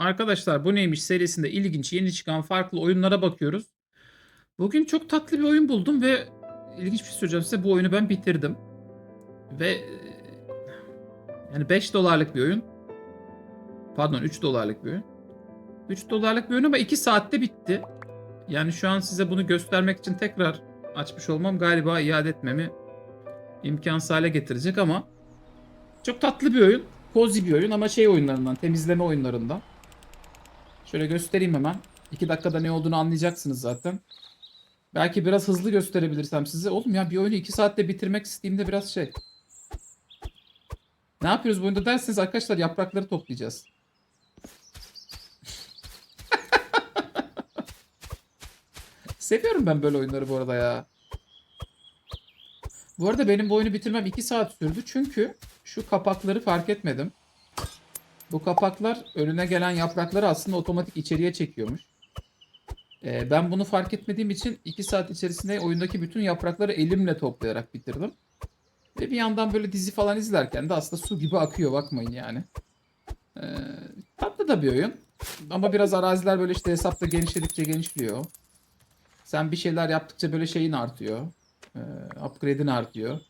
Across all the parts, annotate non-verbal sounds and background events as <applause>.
Arkadaşlar bu neymiş serisinde ilginç yeni çıkan farklı oyunlara bakıyoruz. Bugün çok tatlı bir oyun buldum ve ilginç bir şey söyleyeceğim size. Bu oyunu ben bitirdim. Ve e, yani 5 dolarlık bir oyun. Pardon 3 dolarlık bir oyun. 3 dolarlık bir oyun ama 2 saatte bitti. Yani şu an size bunu göstermek için tekrar açmış olmam galiba iade etmemi imkansız hale getirecek ama çok tatlı bir oyun. Cozy bir oyun ama şey oyunlarından, temizleme oyunlarından. Şöyle göstereyim hemen. 2 dakikada ne olduğunu anlayacaksınız zaten. Belki biraz hızlı gösterebilirsem size. Oğlum ya bir oyunu 2 saatte bitirmek istediğimde biraz şey. Ne yapıyoruz bu oyunda derseniz arkadaşlar yaprakları toplayacağız. <laughs> Seviyorum ben böyle oyunları bu arada ya. Bu arada benim bu oyunu bitirmem 2 saat sürdü çünkü şu kapakları fark etmedim. Bu kapaklar önüne gelen yaprakları aslında otomatik içeriye çekiyormuş. Ee, ben bunu fark etmediğim için 2 saat içerisinde oyundaki bütün yaprakları elimle toplayarak bitirdim. Ve bir yandan böyle dizi falan izlerken de aslında su gibi akıyor bakmayın yani. Ee, tatlı da bir oyun. Ama biraz araziler böyle işte hesapta genişledikçe genişliyor. Sen bir şeyler yaptıkça böyle şeyin artıyor. Ee, upgrade'in artıyor.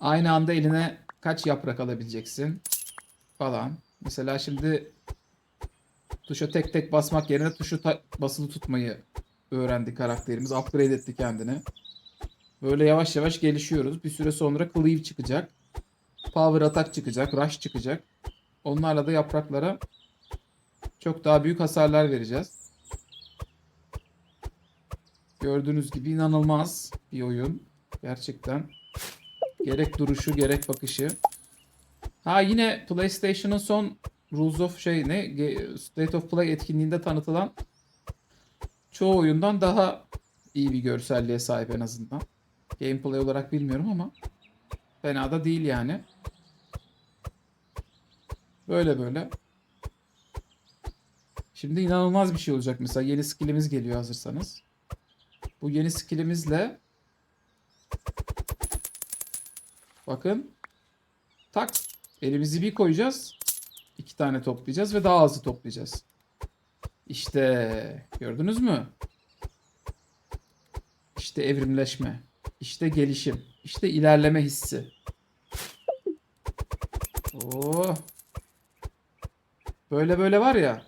Aynı anda eline kaç yaprak alabileceksin falan. Mesela şimdi tuşa tek tek basmak yerine tuşu basılı tutmayı öğrendi karakterimiz. Upgrade etti kendini. Böyle yavaş yavaş gelişiyoruz. Bir süre sonra Cleave çıkacak. Power Attack çıkacak. Rush çıkacak. Onlarla da yapraklara çok daha büyük hasarlar vereceğiz. Gördüğünüz gibi inanılmaz bir oyun. Gerçekten. Gerek duruşu gerek bakışı. Ha yine PlayStation'ın son Rules of şey ne? State of Play etkinliğinde tanıtılan çoğu oyundan daha iyi bir görselliğe sahip en azından. Gameplay olarak bilmiyorum ama fena da değil yani. Böyle böyle. Şimdi inanılmaz bir şey olacak mesela. Yeni skillimiz geliyor hazırsanız. Bu yeni skillimizle bakın tak elimizi bir koyacağız. iki tane toplayacağız ve daha hızlı toplayacağız. İşte gördünüz mü? İşte evrimleşme. İşte gelişim. İşte ilerleme hissi. Oo. Böyle böyle var ya.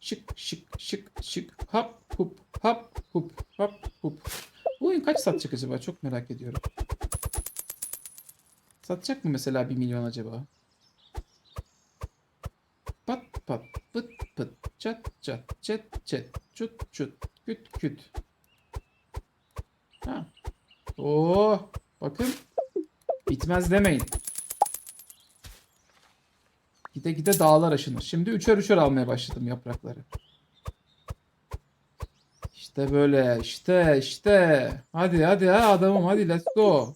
Şık şık şık şık hop hup hop hup hop hup. Bu oyun kaç satacak acaba? Çok merak ediyorum. Satacak mı mesela 1 milyon acaba? Pat pat pıt pıt çat çat çet çet çut çut küt küt. Ha. Oo, bakın. Bitmez demeyin. Gide gide dağlar aşınır. Şimdi üçer üçer almaya başladım yaprakları. İşte böyle işte işte. Hadi hadi ha adamım hadi let's go.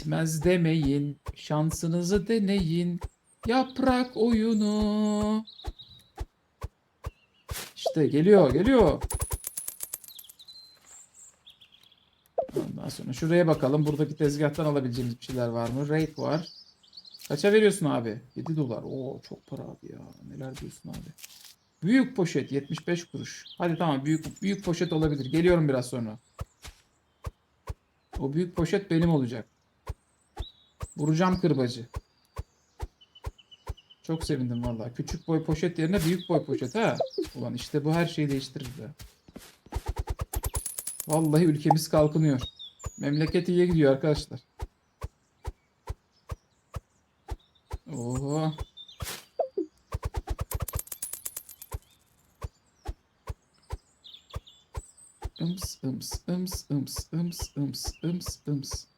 Bitmez demeyin. Şansınızı deneyin. Yaprak oyunu. İşte geliyor geliyor. Ondan sonra şuraya bakalım. Buradaki tezgahtan alabileceğimiz bir şeyler var mı? Raid var. Kaça veriyorsun abi? 7 dolar. Oo çok para abi ya. Neler diyorsun abi? Büyük poşet 75 kuruş. Hadi tamam büyük büyük poşet olabilir. Geliyorum biraz sonra. O büyük poşet benim olacak. Vuracağım kırbacı. Çok sevindim vallahi. Küçük boy poşet yerine büyük boy poşet ha. Ulan işte bu her şeyi değiştirir be. Vallahi ülkemiz kalkınıyor. Memleket iyiye gidiyor arkadaşlar. Oo. Ims ıms ıms ıms ıms ıms ıms ıms.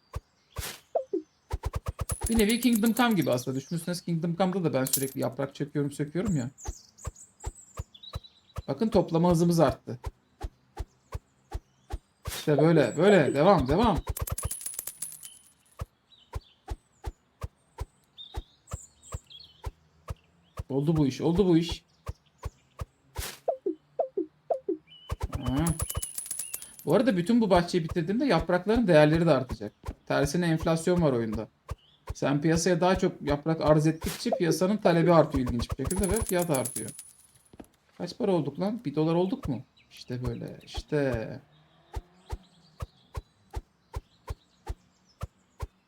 Bir nevi Kingdom Come gibi aslında. Düşünürseniz Kingdom Come'da da ben sürekli yaprak çekiyorum söküyorum ya. Bakın toplama hızımız arttı. İşte böyle böyle devam devam. Oldu bu iş oldu bu iş. Bu arada bütün bu bahçeyi bitirdiğimde yaprakların değerleri de artacak. Tersine enflasyon var oyunda. Sen piyasaya daha çok yaprak arz ettikçe piyasanın talebi artıyor ilginç bir şekilde ve fiyat artıyor. Kaç para olduk lan? Bir dolar olduk mu? İşte böyle. işte.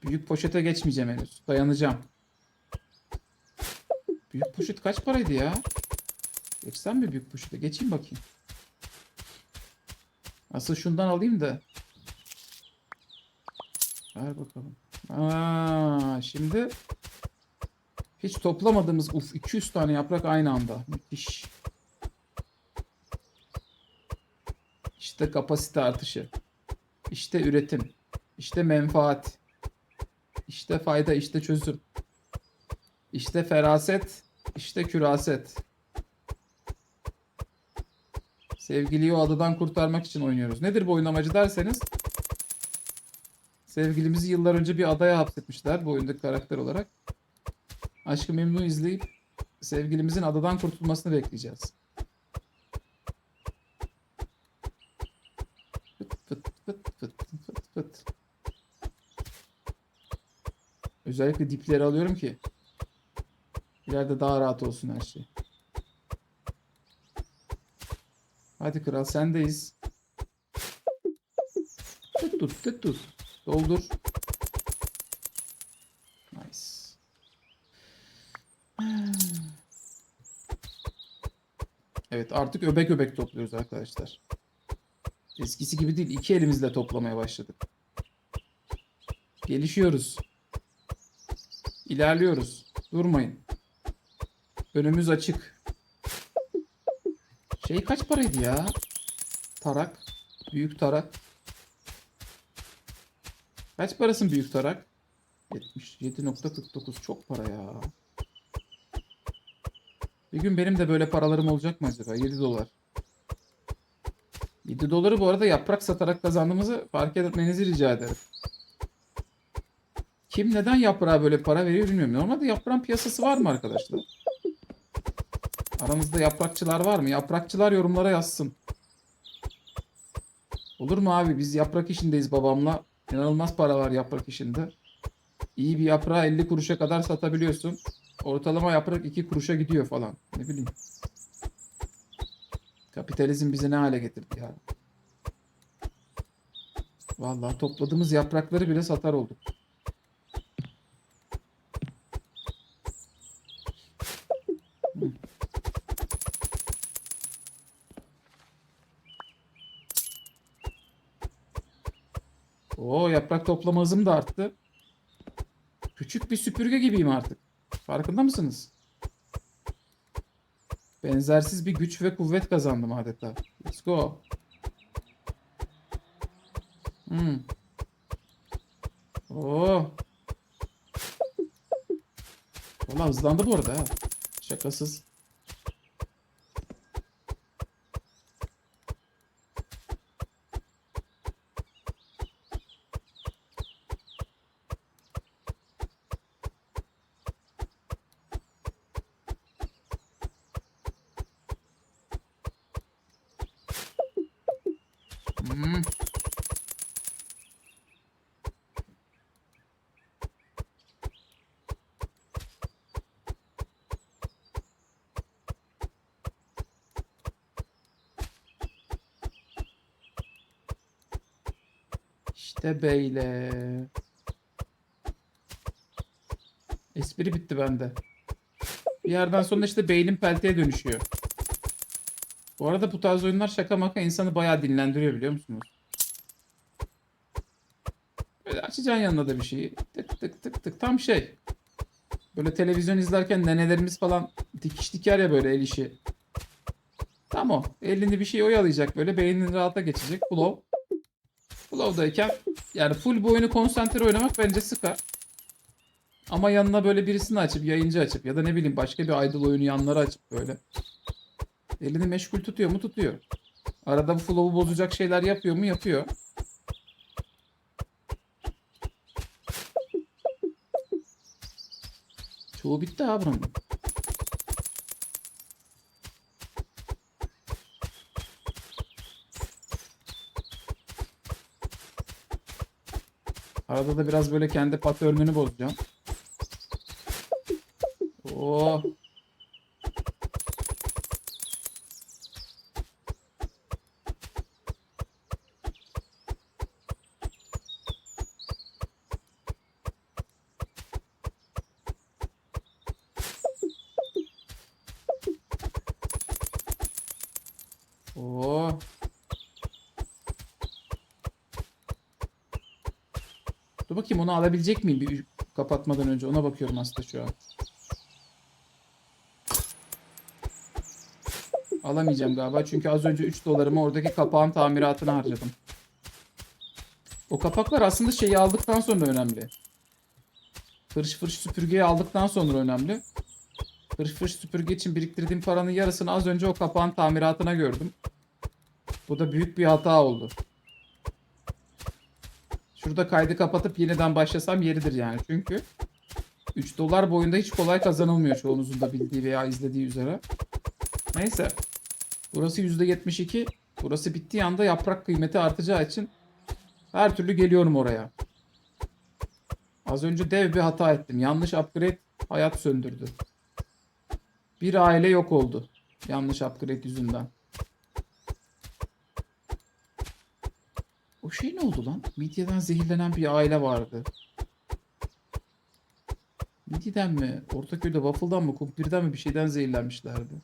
Büyük poşete geçmeyeceğim henüz. Dayanacağım. Büyük poşet kaç paraydı ya? Geçsem mi büyük poşete? Geçeyim bakayım. Asıl şundan alayım da. Ver bakalım. Şimdi hiç toplamadığımız uf 200 tane yaprak aynı anda. Müthiş. İşte kapasite artışı. İşte üretim. İşte menfaat. İşte fayda, işte çözüm. İşte feraset, işte küraset. Sevgiliyi o adadan kurtarmak için oynuyoruz. Nedir bu oyun amacı derseniz Sevgilimizi yıllar önce bir adaya hapsetmişler bu oyundaki karakter olarak. Aşkı Memnu izleyip sevgilimizin adadan kurtulmasını bekleyeceğiz. Fıt fıt fıt fıt fıt fıt. Özellikle dipleri alıyorum ki ileride daha rahat olsun her şey. Hadi kral sendeyiz. Tut tut tut. Doldur. Nice. Evet artık öbek öbek topluyoruz arkadaşlar. Eskisi gibi değil. iki elimizle toplamaya başladık. Gelişiyoruz. İlerliyoruz. Durmayın. Önümüz açık. Şey kaç paraydı ya? Tarak. Büyük tarak. Kaç parasın büyük tarak? 77.49 çok para ya. Bir gün benim de böyle paralarım olacak mı acaba? 7 dolar. 7 doları bu arada yaprak satarak kazandığımızı fark etmenizi rica ederim. Kim neden yaprağa böyle para veriyor bilmiyorum. Normalde yaprağın piyasası var mı arkadaşlar? Aramızda yaprakçılar var mı? Yaprakçılar yorumlara yazsın. Olur mu abi? Biz yaprak işindeyiz babamla. İnanılmaz para var yaprak işinde. İyi bir yaprağı 50 kuruşa kadar satabiliyorsun. Ortalama yaprak 2 kuruşa gidiyor falan. Ne bileyim. Kapitalizm bizi ne hale getirdi ya. Vallahi topladığımız yaprakları bile satar olduk. Yaprak toplama hızım da arttı. Küçük bir süpürge gibiyim artık. Farkında mısınız? Benzersiz bir güç ve kuvvet kazandım adeta. Let's go. Hmm. Oo. Valla hızlandı bu arada ha. Şakasız. Hmm. İşte böyle. Espri bitti bende. Bir yerden sonra işte beynim pelteye dönüşüyor. Bu arada bu tarz oyunlar şaka maka insanı bayağı dinlendiriyor biliyor musunuz? Böyle açacaksın yanına da bir şeyi. Tık tık tık tık. Tam şey. Böyle televizyon izlerken nenelerimiz falan dikiş diker ya böyle el işi. Tam o. Elini bir şey oyalayacak böyle. Beynin rahata geçecek. Flow. Flow'dayken yani full bu oyunu konsantre oynamak bence sıkar. Ama yanına böyle birisini açıp yayıncı açıp ya da ne bileyim başka bir idol oyunu yanları açıp böyle. Elini meşgul tutuyor mu? Tutuyor. Arada bu flow'u bozacak şeyler yapıyor mu? Yapıyor. Çoğu bitti bunun. Arada da biraz böyle kendi pat örmeni bozacağım. Oo. Bakayım onu alabilecek miyim bir kapatmadan önce ona bakıyorum aslında şu an. Alamayacağım galiba çünkü az önce 3 dolarımı oradaki kapağın tamiratına harcadım. O kapaklar aslında şeyi aldıktan sonra önemli. Fırış fırış süpürgeyi aldıktan sonra önemli. Fırış fırış süpürge için biriktirdiğim paranın yarısını az önce o kapağın tamiratına gördüm. Bu da büyük bir hata oldu. Şurada kaydı kapatıp yeniden başlasam yeridir yani. Çünkü 3 dolar boyunda hiç kolay kazanılmıyor çoğunuzun da bildiği veya izlediği üzere. Neyse. Burası %72. Burası bittiği anda yaprak kıymeti artacağı için her türlü geliyorum oraya. Az önce dev bir hata ettim. Yanlış upgrade hayat söndürdü. Bir aile yok oldu. Yanlış upgrade yüzünden. O şey ne oldu lan? Midyeden zehirlenen bir aile vardı. Midyeden mi? Ortaköy'de waffle'dan mı? Kumpirden mi? Bir şeyden zehirlenmişlerdi.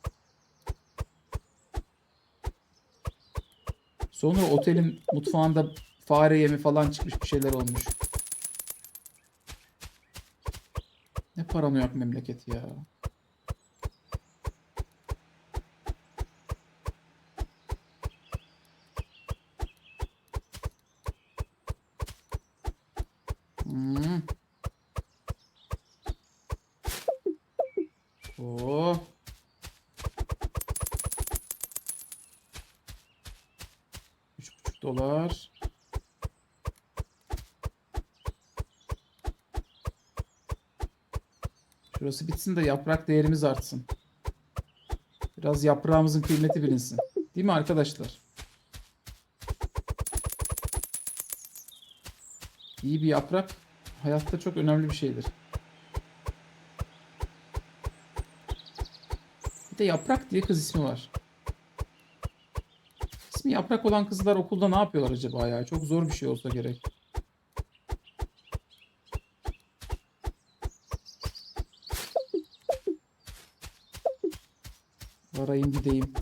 Sonra otelin mutfağında fare yemi falan çıkmış bir şeyler olmuş. Ne paranoyak memleket ya. Hmm. Oh. Üç buçuk dolar. Şurası bitsin de yaprak değerimiz artsın. Biraz yaprağımızın kıymeti bilinsin. Değil mi arkadaşlar? İyi bir yaprak hayatta çok önemli bir şeydir. Bir de yaprak diye kız ismi var. İsmi yaprak olan kızlar okulda ne yapıyorlar acaba ya? Çok zor bir şey olsa gerek. Varayım gideyim.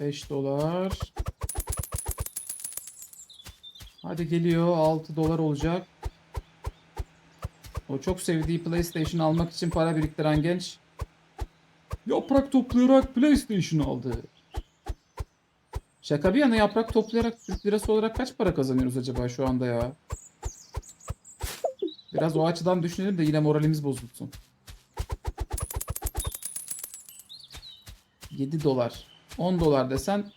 Beş dolar. Hadi geliyor. 6 dolar olacak. O çok sevdiği PlayStation almak için para biriktiren genç yaprak toplayarak PlayStation aldı. Şaka bir yana yaprak toplayarak Türk lirası olarak kaç para kazanıyoruz acaba şu anda ya? Biraz o açıdan düşünelim de yine moralimiz bozulsun. 7 dolar. 10 dolar desen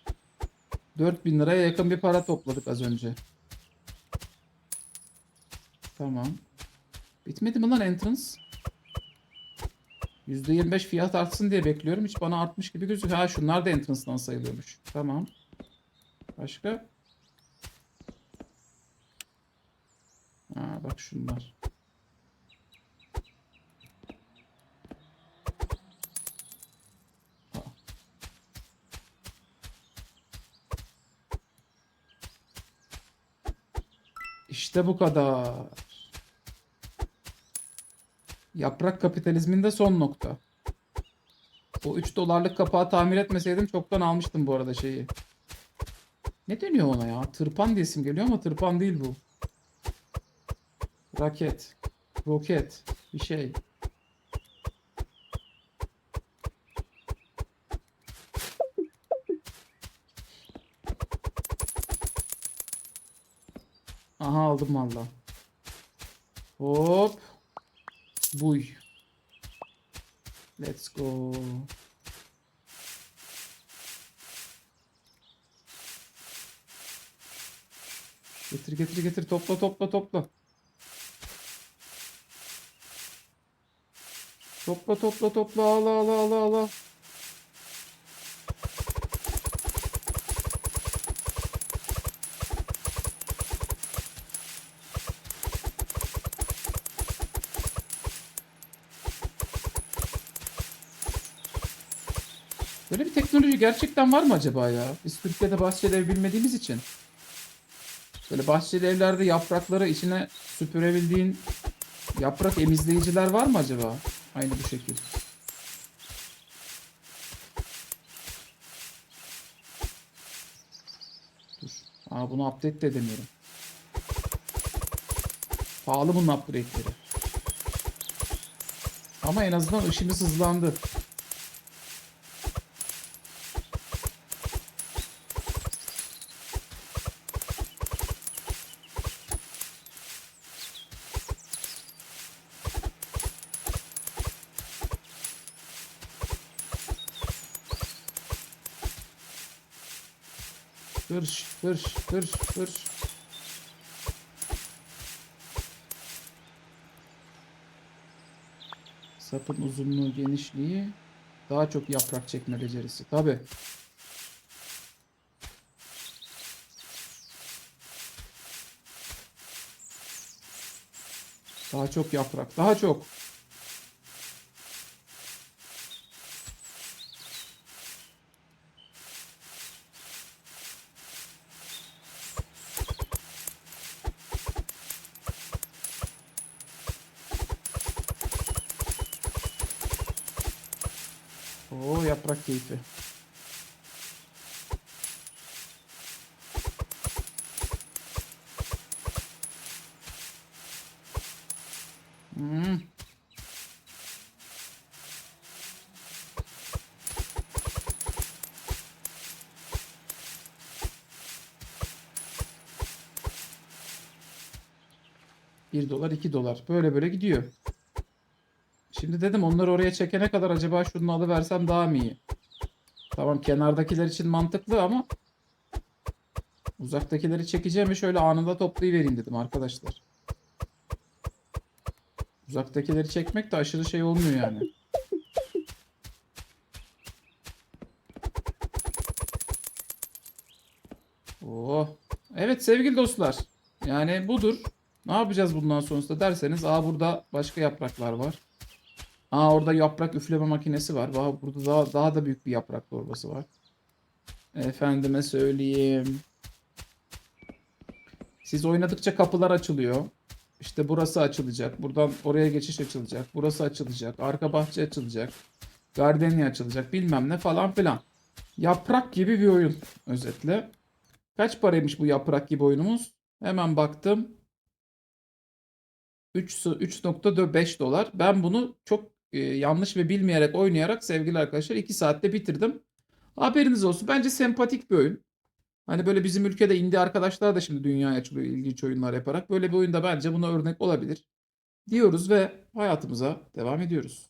4000 liraya yakın bir para topladık az önce. Tamam. Bitmedi mi lan entrance? %25 fiyat artsın diye bekliyorum. Hiç bana artmış gibi gözüküyor. Ha şunlar da entrance'dan sayılıyormuş. Tamam. Başka? Ha bak şunlar. İşte bu kadar. Yaprak kapitalizminde son nokta. O 3 dolarlık kapağı tamir etmeseydim çoktan almıştım bu arada şeyi. Ne deniyor ona ya? Tırpan diye isim geliyor ama tırpan değil bu. Raket. Roket. Bir şey. Aha aldım valla. Hop. Buy. Let's go. Getir getir getir topla topla topla. Topla topla topla al al al al al. Böyle bir teknoloji gerçekten var mı acaba ya? Biz Türkiye'de bahçeli ev bilmediğimiz için. Böyle bahçeli evlerde yaprakları içine süpürebildiğin yaprak emizleyiciler var mı acaba? Aynı bu şekil. Dur. Aa bunu update de edemiyorum. Pahalı bunun upgrade'leri. Ama en azından ışığımız hızlandı. Hırş, hırş, hırş. Sapın uzunluğu, genişliği. Daha çok yaprak çekme becerisi. Tabi. Daha çok yaprak. Daha çok. Oo yaprak keyfi. Hmm. Bir dolar, iki dolar. Böyle böyle gidiyor. Şimdi dedim onları oraya çekene kadar acaba şunu alıversem daha mı iyi? Tamam kenardakiler için mantıklı ama uzaktakileri çekeceğim şöyle anında toplayıvereyim dedim arkadaşlar. Uzaktakileri çekmek de aşırı şey olmuyor yani. Oo. Evet sevgili dostlar. Yani budur. Ne yapacağız bundan sonrasında derseniz aa burada başka yapraklar var. Aa orada yaprak üfleme makinesi var. Aa, burada daha, daha da büyük bir yaprak torbası var. Efendime söyleyeyim. Siz oynadıkça kapılar açılıyor. İşte burası açılacak. Buradan oraya geçiş açılacak. Burası açılacak. Arka bahçe açılacak. Gardenia açılacak. Bilmem ne falan filan. Yaprak gibi bir oyun özetle. Kaç paraymış bu yaprak gibi oyunumuz? Hemen baktım. 3 3.5 dolar. Ben bunu çok e, yanlış ve bilmeyerek oynayarak sevgili arkadaşlar 2 saatte bitirdim. Haberiniz olsun. Bence sempatik bir oyun. Hani böyle bizim ülkede indie arkadaşlar da şimdi dünyaya açılıyor ilginç oyunlar yaparak. Böyle bir oyunda bence buna örnek olabilir. Diyoruz ve hayatımıza devam ediyoruz.